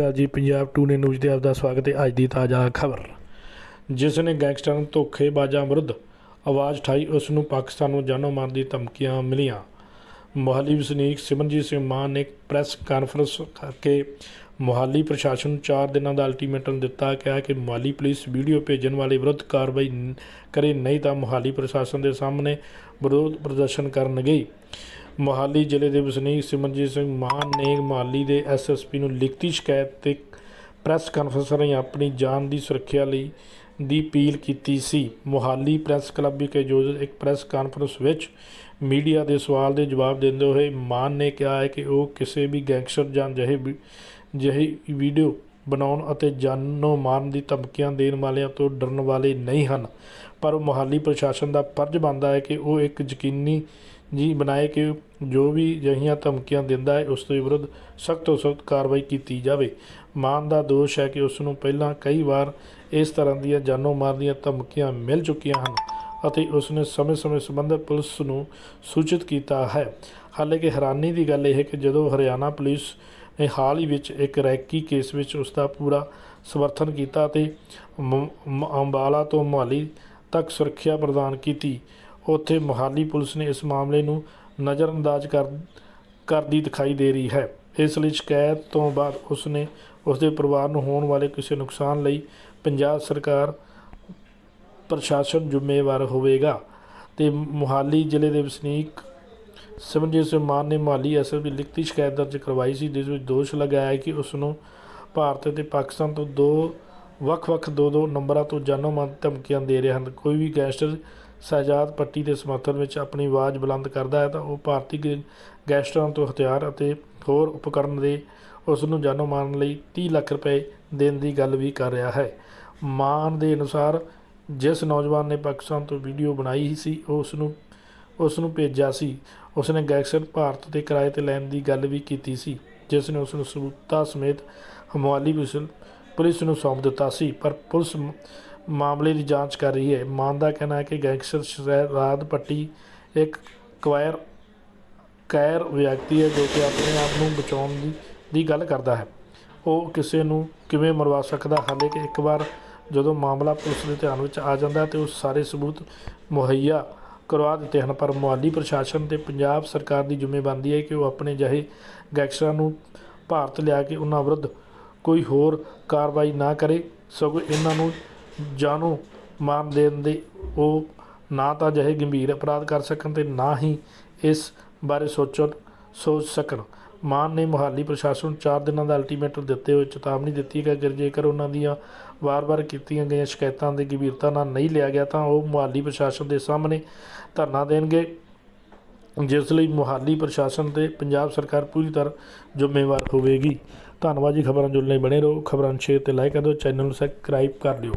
ਆ ਜੀ ਪੰਜਾਬ ਟੂ ਨੇ ਨਿਊਜ਼ ਤੇ ਆਪ ਦਾ ਸਵਾਗਤ ਹੈ। ਅੱਜ ਦੀ ਤਾਜ਼ਾ ਖਬਰ। ਜਿਸ ਨੇ ਗੈਂਗਸਟਰਾਂ ਨੂੰ ਧੋਖੇਬਾਜ਼ਾਂ ਵਿਰੁੱਧ ਆਵਾਜ਼ ਉਠਾਈ, ਉਸ ਨੂੰ ਪਾਕਿਸਤਾਨ ਨੂੰ ਜਾਨੋਂ ਮਾਰਨ ਦੀ ਧਮਕੀਆਂ ਮਿਲੀਆਂ। ਮੋਹਾਲੀ ਵਸਨੀਕ ਸਿਮਰਨਜੀਤ ਸਿੰਘ ਮਾਨ ਨੇ ਪ੍ਰੈਸ ਕਾਨਫਰੰਸ ਕਰਕੇ ਮੋਹਾਲੀ ਪ੍ਰਸ਼ਾਸਨ ਨੂੰ 4 ਦਿਨਾਂ ਦਾ ਅਲਟੀਮੇਟਮ ਦਿੱਤਾ, ਕਿਹਾ ਕਿ ਮੋਹਾਲੀ ਪੁਲਿਸ ਵੀਡੀਓ ਭੇਜਣ ਵਾਲੇ ਵਿਰੁੱਧ ਕਾਰਵਾਈ ਕਰੇ ਨਹੀਂ ਤਾਂ ਮੋਹਾਲੀ ਪ੍ਰਸ਼ਾਸਨ ਦੇ ਸਾਹਮਣੇ ਵਿਰੋਧ ਪ੍ਰਦਰਸ਼ਨ ਕਰਨਗੇ। ਮੋਹਾਲੀ ਜ਼ਿਲ੍ਹੇ ਦੇ ਵਸਨੀਕ ਸਿਮਰਨਜੀਤ ਸਿੰਘ ਮਾਨ ਨੇ ਮੋਹਾਲੀ ਦੇ ਐਸਐਸਪੀ ਨੂੰ ਲਿਖਤੀ ਸ਼ਿਕਾਇਤ ਤੇ ਪ੍ਰੈਸ ਕਾਨਫਰੰਸ ਰਾਹੀਂ ਆਪਣੀ ਜਾਨ ਦੀ ਸੁਰੱਖਿਆ ਲਈ ਦੀ ਅਪੀਲ ਕੀਤੀ ਸੀ। ਮੋਹਾਲੀ ਪ੍ਰੈਸ ਕਲੱਬ ਵਿਖੇ ਆਯੋਜਿਤ ਇੱਕ ਪ੍ਰੈਸ ਕਾਨਫਰੰਸ ਵਿੱਚ ਮੀਡੀਆ ਦੇ ਸਵਾਲ ਦੇ ਜਵਾਬ ਦਿੰਦੇ ਹੋਏ ਮਾਨ ਨੇ ਕਿਹਾ ਹੈ ਕਿ ਉਹ ਕਿਸੇ ਵੀ ਗੈਂਗਸਟਰ ਜਾਂ ਜਿਹੇ ਜਿਹੀ ਵੀਡੀਓ ਬਣਾਉਣ ਅਤੇ ਜਾਨੋਂ ਮਾਰਨ ਦੀ ਧਮਕੀਆਂ ਦੇਣ ਵਾਲਿਆਂ ਤੋਂ ਡਰਨ ਵਾਲੇ ਨਹੀਂ ਹਨ। ਪਰ ਉਹ ਮੋਹਾਲੀ ਪ੍ਰਸ਼ਾਸਨ ਦਾ ਫਰਜ਼ ਬਣਦਾ ਹੈ ਕਿ ਉਹ ਇੱਕ ਯਕੀਨੀ ਜੀ ਬਣਾਏ ਕਿ ਜੋ ਵੀ ਅਜਿਹੀਆਂ ਧਮਕੀਆਂ ਦਿੰਦਾ ਹੈ, ਉਸ ਦੇ ਵਿਰੁੱਧ ਸਖਤ ਤੋਂ ਸਖਤ ਕਾਰਵਾਈ ਕੀਤੀ ਜਾਵੇ। ਮਾਨ ਦਾ ਦੋਸ਼ ਹੈ ਕਿ ਉਸ ਨੂੰ ਪਹਿਲਾਂ ਕਈ ਵਾਰ ਇਸ ਤਰ੍ਹਾਂ ਦੀਆਂ ਜਾਨੋਂ ਮਾਰ ਦੀਆਂ ਧਮਕੀਆਂ ਮਿਲ ਚੁੱਕੀਆਂ ਹਨ ਅਤੇ ਉਸ ਨੇ ਸਮੇਂ-ਸਮੇਂ ਸੰਬੰਧਿਤ ਪੁਲਿਸ ਨੂੰ ਸੂਚਿਤ ਕੀਤਾ ਹੈ। ਹਾਲਾਂਕਿ ਹੈਰਾਨੀ ਦੀ ਗੱਲ ਇਹ ਹੈ ਕਿ ਜਦੋਂ ਹਰਿਆਣਾ ਪੁਲਿਸ ਨੇ ਹਾਲ ਹੀ ਵਿੱਚ ਇੱਕ ਰੈਕੀ ਕੇਸ ਵਿੱਚ ਉਸ ਦਾ ਪੂਰਾ ਸਮਰਥਨ ਕੀਤਾ ਅਤੇ ਅੰਬਾਲਾ ਤੋਂ ਮੋਹਾਲੀ ਤੱਕ ਸੁਰੱਖਿਆ ਪ੍ਰਦਾਨ ਕੀਤੀ ਉੱਥੇ ਮੋਹਾਲੀ ਪੁਲਿਸ ਨੇ ਇਸ ਮਾਮਲੇ ਨੂੰ ਨਜ਼ਰਅੰਦਾਜ਼ ਕਰ, ਕਰਦੀ ਦਿਖਾਈ ਦੇ ਰਹੀ ਹੈ। ਇਸ ਲਈ ਸ਼ਿਕਾਇਤ ਤੋਂ ਬਾਅਦ ਉਸ ਨੇ ਉਸ ਦੇ ਪਰਿਵਾਰ ਨੂੰ ਹੋਣ ਵਾਲੇ ਕਿਸੇ ਨੁਕਸਾਨ ਲਈ ਪੰਜਾਬ ਸਰਕਾਰ ਪ੍ਰਸ਼ਾਸਨ ਜ਼ਿੰਮੇਵਾਰ ਹੋਵੇਗਾ ਤੇ ਮੋਹਾਲੀ ਜ਼ਿਲ੍ਹੇ ਦੇ ਵਸਨੀਕ ਸਿਮਰਜੀਤ ਸਿੰਘ ਮਾਨ ਨੇ ਮੋਹਾਲੀ ਐਸਐਸ ਵਿੱਚ ਲਿਖਤੀ ਸ਼ਿਕਾਇਤ ਦਰਜ ਕਰਵਾਈ ਸੀ, ਜਿਸ ਵਿੱਚ ਦੋਸ਼ ਲਗਾਇਆ ਕਿ ਉਸ ਨੂੰ ਭਾਰਤ ਅਤੇ ਪਾਕਿਸਤਾਨ ਤੋਂ ਦੋ ਵੱਖ-ਵੱਖ ਦੋ-ਦੋ ਨੰਬਰਾਂ ਤੋਂ ਜਾਨੋਂ ਮਾਰਨ ਧਮਕੀਆਂ ਦੇ ਰਹੇ ਹਨ। ਕੋਈ ਵੀ ਗੈਂਗਸਟਰ ਸ਼ਹਿਜਾਦ ਪੱਟੀ ਦੇ ਸਮਰਥਨ ਵਿੱਚ ਆਪਣੀ ਆਵਾਜ਼ ਬੁਲੰਦ ਕਰਦਾ ਹੈ ਤਾਂ ਉਹ ਭਾਰਤੀ ਗੈ- ਗੈਂਗਸਟਰਾਂ ਤੋਂ ਹਥਿਆਰ ਅਤੇ ਹੋਰ ਉਪਕਰਨ ਦੇ ਉਸ ਨੂੰ ਜਾਨੋਂ ਮਾਰਨ ਲਈ 30 ਲੱਖ ਰੁਪਏ ਦੇਣ ਦੀ ਗੱਲ ਵੀ ਕਰ ਰਿਹਾ ਹੈ। ਮਾਨ ਦੇ ਅਨੁਸਾਰ ਜਿਸ ਨੌਜਵਾਨ ਨੇ ਪਾਕਿਸਤਾਨ ਤੋਂ ਵੀਡੀਓ ਬਣਾਈ ਸੀ, ਉਹ ਉਸ ਨੂੰ ਉਸ ਨੂੰ ਭੇਜਿਆ ਸੀ। ਉਸ ਨੇ ਗੈਂਗਸਟਰ ਭਾਰਤ ਤੇ ਕਿਰਾਏ ਤੇ ਲੈਣ ਦੀ ਗੱਲ ਵੀ ਕੀਤੀ ਸੀ, ਜਿਸ ਨੇ ਉਸ ਨੂੰ ਸਬੂਤਾਂ ਸਮੇਤ ਹਮਾਲੀ ਪੁਲਿਸ ਪੁਲਿਸ ਨੂੰ ਸੌਂਪ ਦਿੱਤਾ ਸੀ। ਪਰ ਪੁਲਿਸ ਮਾਮਲੇ ਦੀ ਜਾਂਚ ਕਰ ਰਹੀ ਹੈ। ਮਾਨ ਦਾ ਕਹਿਣਾ ਹੈ ਕਿ ਗੈਂਗਸਟਰ ਸ਼ਹਿਜ਼ਾਦ ਪੱਟੀ ਇੱਕ ਕੁਆਇਰ ਕੈਰ ਵਿਅਕਤੀ ਹੈ ਜੋ ਕਿ ਆਪਣੇ ਆਪ ਨੂੰ ਬਚਾਉਣ ਦੀ ਦੀ ਗੱਲ ਕਰਦਾ ਹੈ। ਉਹ ਕਿਸੇ ਨੂੰ ਕਿਵੇਂ ਮਰਵਾ ਸਕਦਾ? ਹਾਲੇ ਕਿ ਇੱਕ ਵਾਰ ਜਦੋਂ ਮਾਮਲਾ ਪੁਲਿਸ ਦੇ ਧਿਆਨ ਵਿੱਚ ਆ ਜਾਂਦਾ ਹੈ ਤੇ ਉਹ ਸਾਰੇ ਸਬੂਤ ਮੁਹੱਈਆ ਕਰਵਾ ਦਿੱਤੇ ਹਨ। ਪਰ ਮੁਹਾਲੀ ਪ੍ਰਸ਼ਾਸਨ ਤੇ ਪੰਜਾਬ ਸਰਕਾਰ ਦੀ ਜ਼ਿੰਮੇਵਾਰੀ ਹੈ ਕਿ ਉਹ ਆਪਣੇ ਜਿਹੇ ਗੈਂਗਸਟਰਾਂ ਨੂੰ ਭਾਰਤ ਲਿਆ ਕੇ ਉਹਨਾਂ ਵਿਰੁੱਧ ਕੋਈ ਹੋਰ ਕਾਰਵਾਈ ਨਾ ਕਰੇ। ਸਗੋਂ ਇਹਨਾਂ ਨੂੰ ਜਾਨੋਂ ਮਾਰ ਦੇਣ ਦੇ ਉਹ ਨਾ ਤਾਂ ਅਜਿਹੇ ਗੰਭੀਰ ਅਪਰਾਧ ਕਰ ਸਕਣ ਤੇ ਨਾ ਹੀ ਇਸ ਬਾਰੇ ਸੋਚਣ, ਸੋਚ ਸਕਣ। ਮਾਨ ਨੇ ਮੁਹਾਲੀ ਪ੍ਰਸ਼ਾਸਨ ਨੂੰ 4 ਦਿਨਾਂ ਦਾ ਅਲਟੀਮੇਟਮ ਦਿੱਤੇ ਹੋਏ ਚੇਤਾਵਨੀ ਦਿੱਤੀ ਕਿ ਅਗਰ ਜੇਕਰ ਉਹਨਾਂ ਦੀਆਂ ਵਾਰ-ਵਾਰ ਕੀਤੀਆਂ ਗਈਆਂ ਸ਼ਿਕਾਇਤਾਂ ਦੀ ਗੰਭੀਰਤਾ ਨਾਲ ਨਹੀਂ ਲਿਆ ਗਿਆ ਤਾਂ ਉਹ ਮੁਹਾਲੀ ਪ੍ਰਸ਼ਾਸਨ ਦੇ ਸਾਹਮਣੇ ਧਰਨਾ ਦੇਣਗੇ, ਜਿਸ ਲਈ ਮੁਹਾਲੀ ਪ੍ਰਸ਼ਾਸਨ ਤੇ ਪੰਜਾਬ ਸਰਕਾਰ ਪੂਰੀ ਤਰ੍ਹਾਂ ਜ਼ਿੰਮੇਵਾਰ ਹੋਵੇਗੀ। ਧੰਨਵਾਦ ਜੀ, ਖਬਰਾਂ ਜੁੜਨ ਲਈ ਬਣੇ ਰਹੋ। ਖਬਰਾਂ ਨੂੰ ਸ਼ੇਅਰ ਤੇ ਲਾਈਕ ਕਰ ਦਿਓ, ਚੈਨਲ ਨੂੰ ਸਬਸਕ੍ਰਾਈਬ ਕਰ ਲਿਓ